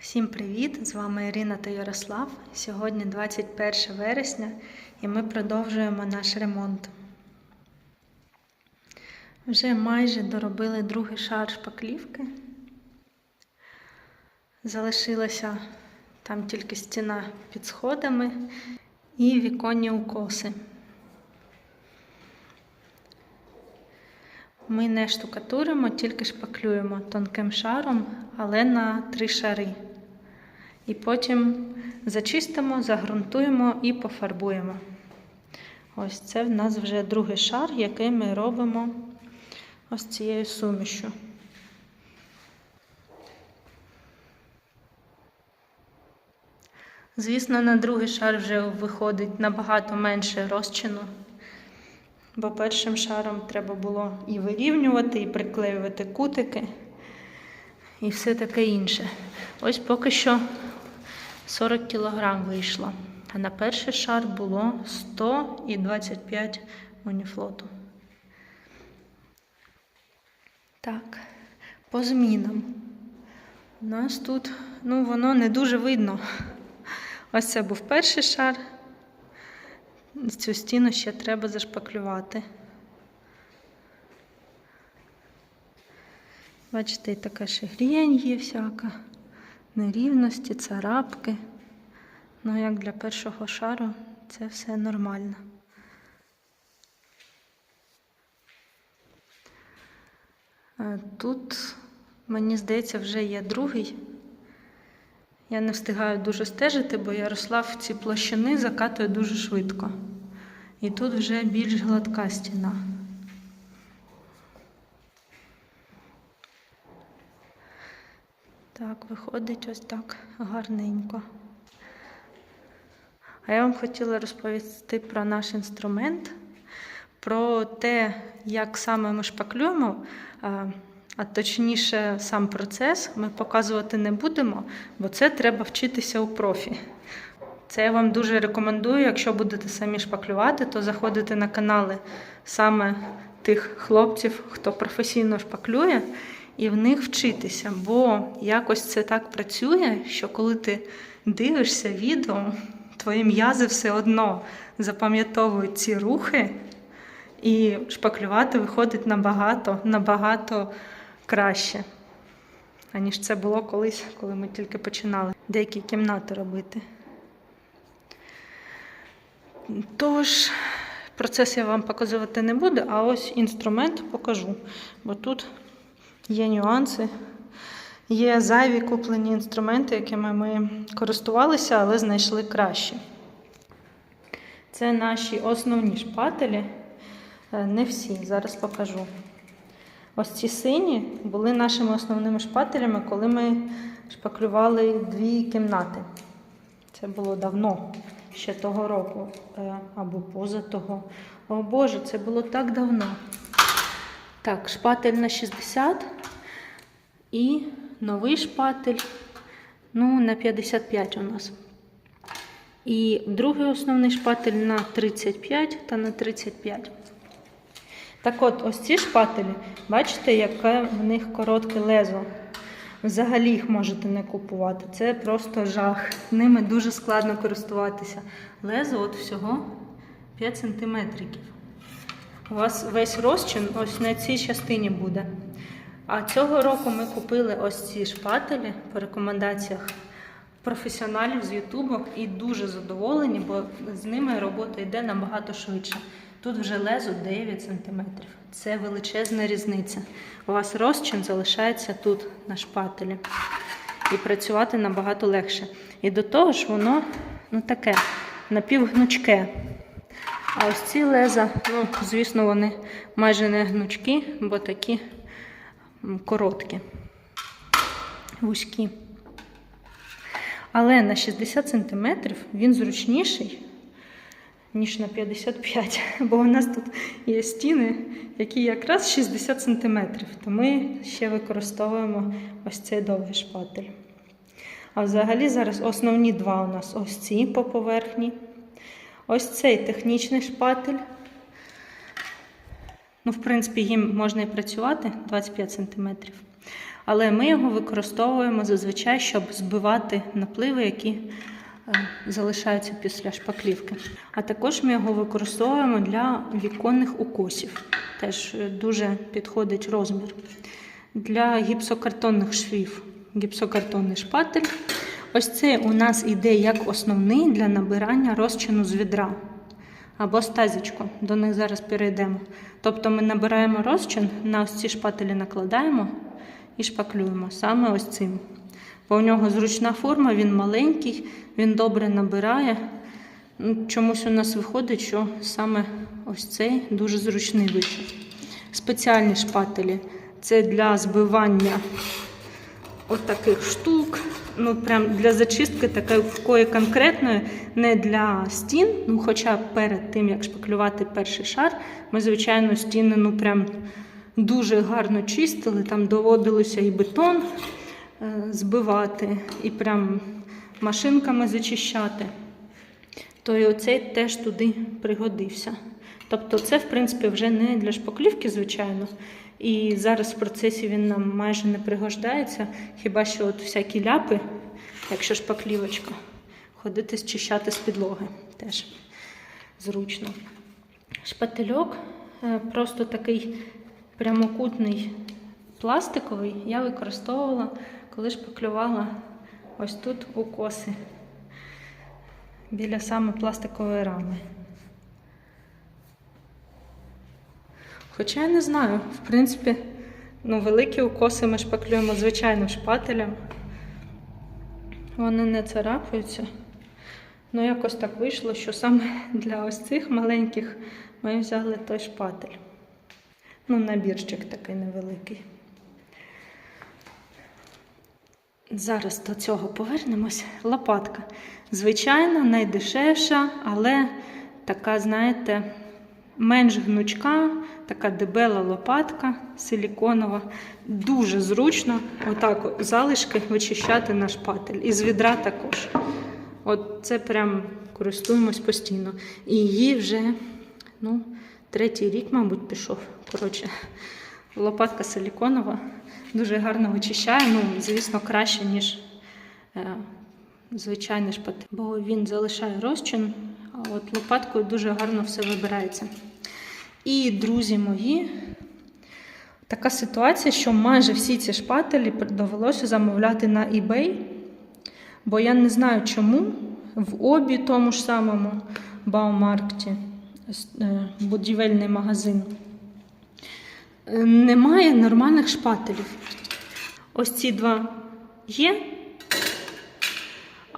Всім привіт! З вами Ірина та Ярослав. Сьогодні 21 вересня і ми продовжуємо наш ремонт. Вже майже доробили другий шар шпаклівки. Залишилася там тільки стіна під сходами і віконні укоси. Ми не штукатуримо, тільки шпаклюємо тонким шаром, але на три шари. І потім зачистимо, загрунтуємо і пофарбуємо. Ось це в нас вже другий шар, який ми робимо ось цією сумішю. Звісно, на другий шар вже виходить набагато менше розчину, бо першим шаром треба було і вирівнювати, і приклеювати кутики, і все таке інше. Ось поки що 40 кг вийшло. А на перший шар було 100 і 25 уніфлоту. Так, по змінам. У нас тут, ну, воно не дуже видно. Ось це був перший шар. Цю стіну ще треба зашпаклювати. Бачите, і така ще грінь є всяка, нерівності, царапки. Ну, як для першого шару, це все нормально. Е, Тут, мені здається, вже є другий. Я не встигаю дуже стежити, бо Ярослав ці площини закатує дуже швидко. І тут вже більш гладка стіна. Так, виходить ось так гарненько. А я вам хотіла розповісти про наш інструмент, про те, як саме ми шпаклюємо, а, а точніше, сам процес ми показувати не будемо, бо це треба вчитися у профі. Це я вам дуже рекомендую, якщо будете самі шпаклювати, то заходите на канали саме тих хлопців, хто професійно шпаклює, і в них вчитися. Бо якось це так працює, що коли ти дивишся відео, твої м'язи все одно запам'ятовують ці рухи, і шпаклювати виходить набагато, набагато краще, аніж це було колись, коли ми тільки починали деякі кімнати робити. Тож, процес я вам показувати не буду, а ось інструмент покажу. Бо тут є нюанси, є зайві куплені інструменти, якими ми користувалися, але знайшли кращі. Це наші основні шпателі. Е, Не всі, зараз покажу. Ось ці сині були нашими основними шпателями, коли ми шпаклювали дві кімнати. Це було давно, ще того року, е, або поза того. О Боже, це було так давно. Так, шпатель на 60 і новий шпатель ну, на 55 у нас. І другий основний шпатель на 35 та на 35. Так от, ось ці шпателі, бачите, яке в них коротке лезо. Взагалі їх можете не купувати. Це просто жах. Ними дуже складно користуватися. Лезо от всього 5 см. У вас весь розчин ось на цій частині буде. А цього року ми купили ось ці шпателі по рекомендаціях професіоналів з Ютубу і дуже задоволені, бо з ними робота йде набагато швидше. Тут вже лезо 9 см. Це величезна різниця. У вас розчин залишається тут на шпателі. І працювати набагато легше. І до того ж, воно ну, таке напівгнучке. А ось ці леза, ну, звісно, вони майже не гнучкі, бо такі короткі, вузькі. Але на 60 см він зручніший, ніж на 55 бо у нас тут є стіни, які якраз 60 см, то ми ще використовуємо ось цей довгий шпатель. А взагалі зараз основні два у нас ось ці по поверхні. Ось цей технічний шпатель. Ну, в принципі, їм можна і працювати 25 см. Але ми його використовуємо зазвичай, щоб збивати напливи, які е, залишаються після шпаклівки. А також ми його використовуємо для віконних укосів. Теж е, дуже підходить розмір. Для гіпсокартонних швів гіпсокартонний шпатель. Ось це у нас іде як основний для набирання розчину з відра або стазічку. До них зараз перейдемо. Тобто ми набираємо розчин, на ось ці шпателі накладаємо і шпаклюємо саме ось цим. Бо у нього зручна форма, він маленький, він добре набирає. Ну, Чомусь у нас виходить, що саме ось цей дуже зручний вихід. Спеціальні шпателі це для збивання от таких штук. Ну, прям для зачистки такої конкретної, не для стін. Ну, хоча перед тим, як шпаклювати перший шар, ми, звичайно, стіни ну, прям дуже гарно чистили. Там доводилося і бетон е, збивати, і прям машинками зачищати. То і оцей теж туди пригодився. Тобто, це, в принципі, вже не для шпаклівки, звичайно. І зараз в процесі він нам майже не пригождається. Хіба що от всякі ляпи, якщо шпаклівочка, ходити зчищати з підлоги теж зручно. Шпательок е, просто такий прямокутний пластиковий, я використовувала, коли шпаклювала ось тут укоси біля саме пластикової рами. Хоча я не знаю, в принципі, ну, великі укоси ми шпаклюємо звичайним шпателем. Вони не царапаються. Ну, якось так вийшло, що саме для ось цих маленьких ми взяли той шпатель. Ну, набірчик такий невеликий. Зараз до цього повернемось. Лопатка. Звичайно, найдешевша, але така, знаєте, менш гнучка, така дебела лопатка силіконова. Дуже зручно отак залишки вичищати на шпатель. І з відра також. От це прям користуємось постійно. І її вже ну, третій рік, мабуть, пішов. Коротше, лопатка силіконова. Дуже гарно вичищає, ну, звісно, краще, ніж е, звичайний шпатель. Бо він залишає розчин, а от лопаткою дуже гарно все вибирається. І, друзі мої, така ситуація, що майже всі ці шпателі довелося замовляти на eBay. Бо я не знаю чому в обі тому ж самому Баумаркті, е, будівельний магазин, е, немає нормальних шпателів. Ось ці два є,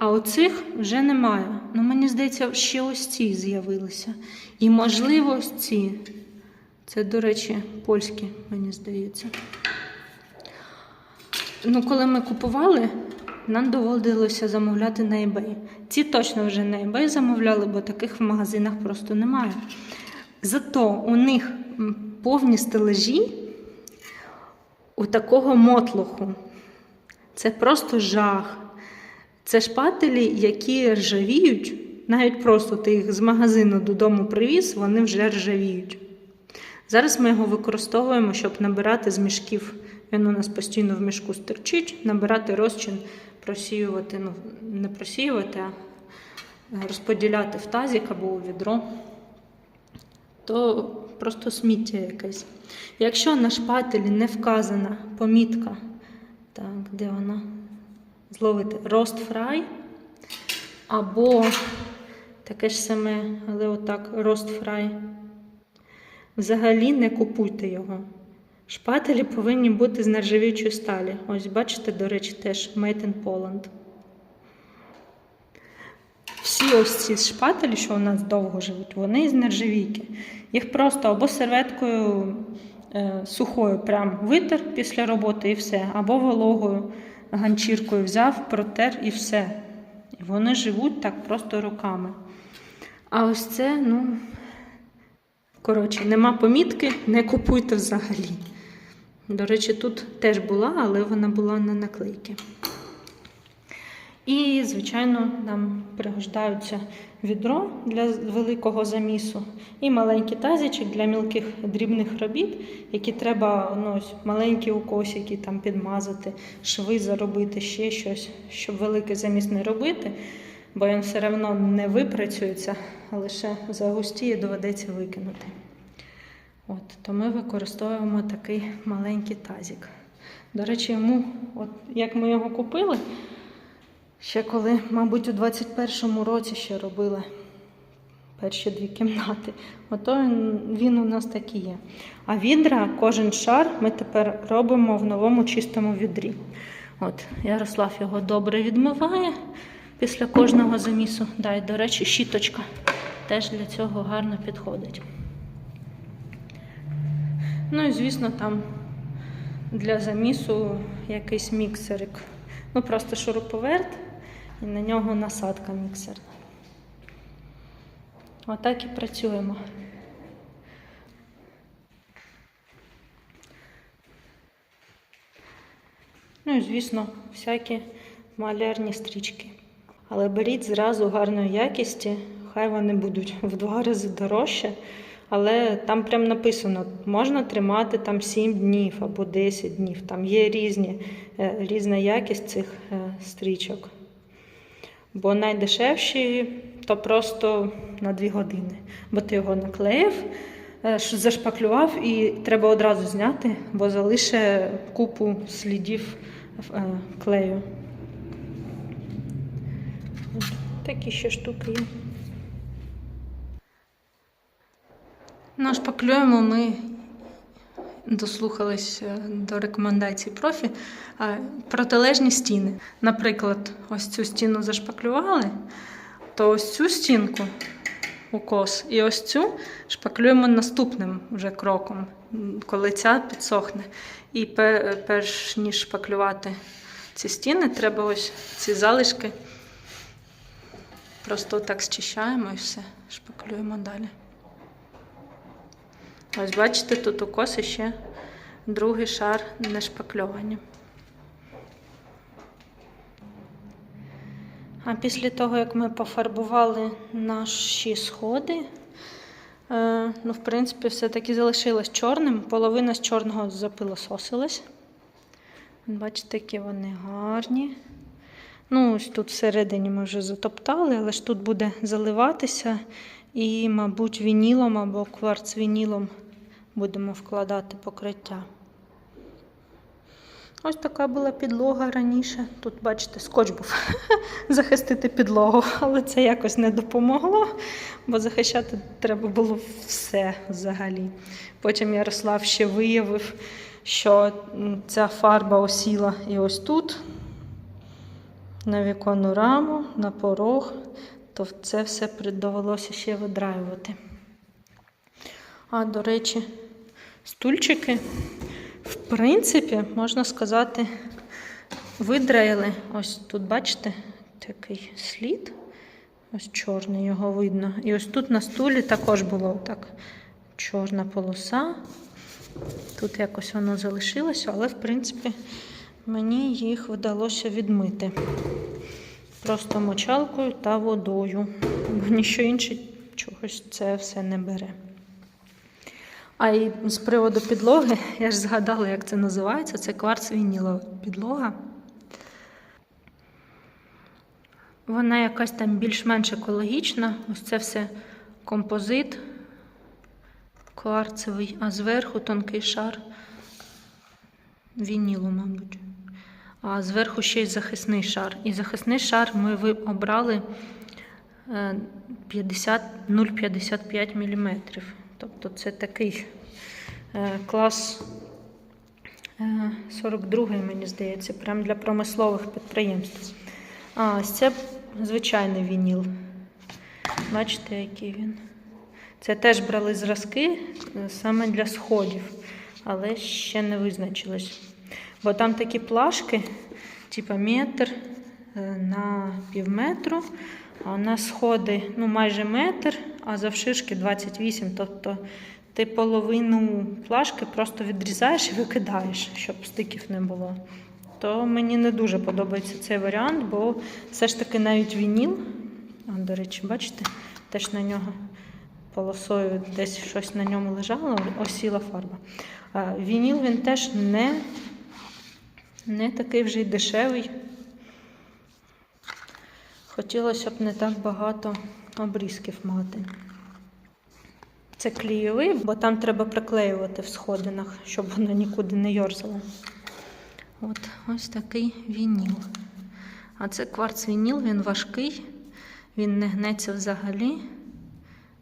а оцих вже немає. Ну, мені здається, ще ось ці з'явилися. І, можливо, ось ці. Це, до речі, польські, мені здається. Ну, коли ми купували, нам доводилося замовляти на eBay. Ці точно вже на eBay замовляли, бо таких в магазинах просто немає. Зато у них повні стележі у такого мотлоху. Це просто жах. Це шпателі, які ржавіють, навіть просто ти їх з магазину додому привіз, вони вже ржавіють. Зараз ми його використовуємо, щоб набирати з мішків. Він у нас постійно в мішку стерчить, набирати розчин, просіювати, ну, не просіювати, а розподіляти в тазик або у відро, то просто сміття якесь. Якщо на шпателі не вказана помітка, так, де вона? Зловити рост фрай, або таке ж саме, але отак рост фрай. Взагалі не купуйте його. Шпателі повинні бути з нержавіючої сталі. Ось, бачите, до речі, теж Made in Poland. Всі ось ці шпателі, що у нас довго живуть, вони з нержавійки. Їх просто або серветкою е, сухою прям витер після роботи і все, або вологою ганчіркою взяв, протер і все. Вони живуть так просто руками. А ось це, ну, коротше, нема помітки, не купуйте взагалі. До речі, тут теж була, але вона була на наклейки. І, звичайно, нам пригождаються відро для великого замісу і маленький тазичок для мілких дрібних робіт, які треба ну, маленькі укосики там підмазати, шви заробити, ще щось, щоб великий заміс не робити, бо він все одно не випрацюється, а лише загустіє, доведеться викинути. От, то ми використовуємо такий маленький тазик. До речі, йому, от як ми його купили, ще коли, мабуть, у 21-му році ще робили перші дві кімнати. Ото він, у нас такий є. А відра, кожен шар ми тепер робимо в новому чистому відрі. От, Ярослав його добре відмиває після кожного замісу. Да, і, до речі, щіточка теж для цього гарно підходить. Ну і звісно, там для замісу якийсь міксерик. Ну, просто шуруповерт і на нього насадка міксерна. Отак і працюємо. Ну і звісно, всякі малярні стрічки. Але беріть зразу гарної якісті, хай вони будуть в два рази дорожче. Але там прям написано, можна тримати там 7 днів або 10 днів. Там є різні, е, різна якість цих е, стрічок. Бо найдешевші то просто на 2 години. Бо ти його наклеїв, е, зашпаклював і треба одразу зняти, бо залише купу слідів е, клею. Такі ще штуки є. Ну, шпаклюємо ми дослухались до рекомендацій профі. Протилежні стіни. Наприклад, ось цю стіну зашпаклювали, то ось цю стінку укос і ось цю шпаклюємо наступним вже кроком, коли ця підсохне. І перш ніж шпаклювати ці стіни, треба ось ці залишки. Просто так зчищаємо і все, шпаклюємо далі. Ось бачите, тут укос і ще другий шар не шпакльовані. А після того, як ми пофарбували наші сходи, е, ну, в принципі, все-таки залишилось чорним. Половина з чорного запилососилась. Бачите, які вони гарні. Ну, ось тут всередині ми вже затоптали, але ж тут буде заливатися. І, мабуть, вінілом або кварцвінілом будемо вкладати покриття. Ось така була підлога раніше. Тут, бачите, скотч був захистити підлогу, але це якось не допомогло, бо захищати треба було все взагалі. Потім Ярослав ще виявив, що ця фарба осіла і ось тут, на віконну раму, на порог, то це все довелося ще видраювати. А, до речі, стульчики, в принципі, можна сказати, видраїли. Ось тут, бачите, такий слід. Ось чорний його видно. І ось тут на стулі також було так чорна полоса. Тут якось воно залишилося, але, в принципі, мені їх вдалося відмити. Просто мочалкою та водою. Бо ніщо інше чогось це все не бере. А і з приводу підлоги, я ж згадала, як це називається. Це кварц-вінілова підлога. Вона якась там більш-менш екологічна. Ось це все композит кварцевий, а зверху тонкий шар вінілу, мабуть. А зверху ще й захисний шар. І захисний шар ми обрали е, 50 0,55 мм. Тобто це такий е, клас е, 42 мені здається, прям для промислових підприємств. А ось це звичайний вініл. Бачите, який він. Це теж брали зразки е, саме для сходів, але ще не визначилось. Бо там такі плашки, типа метр е, на півметру, а у нас сходи ну, майже метр, а завширшки 28. Тобто ти половину плашки просто відрізаєш і викидаєш, щоб стиків не було. то мені не дуже подобається цей варіант, бо все ж таки навіть вініл, а, до речі, бачите, теж на нього полосою десь щось на ньому лежало, осіла фарба. Вініл він теж не, не такий вже й дешевий. Хотілося б не так багато обрізків мати. Це клійовий, бо там треба приклеювати в сходинах, щоб воно нікуди не йорзало. От ось такий вініл. А це кварц вініл, він важкий, він не гнеться взагалі.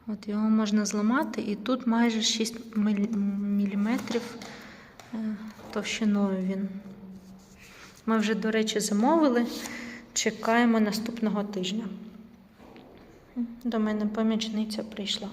От його можна зламати, і тут майже 6 мм товщиною він. Ми вже, до речі, замовили. Чекаємо наступного тижня. До мене помічниця прийшла.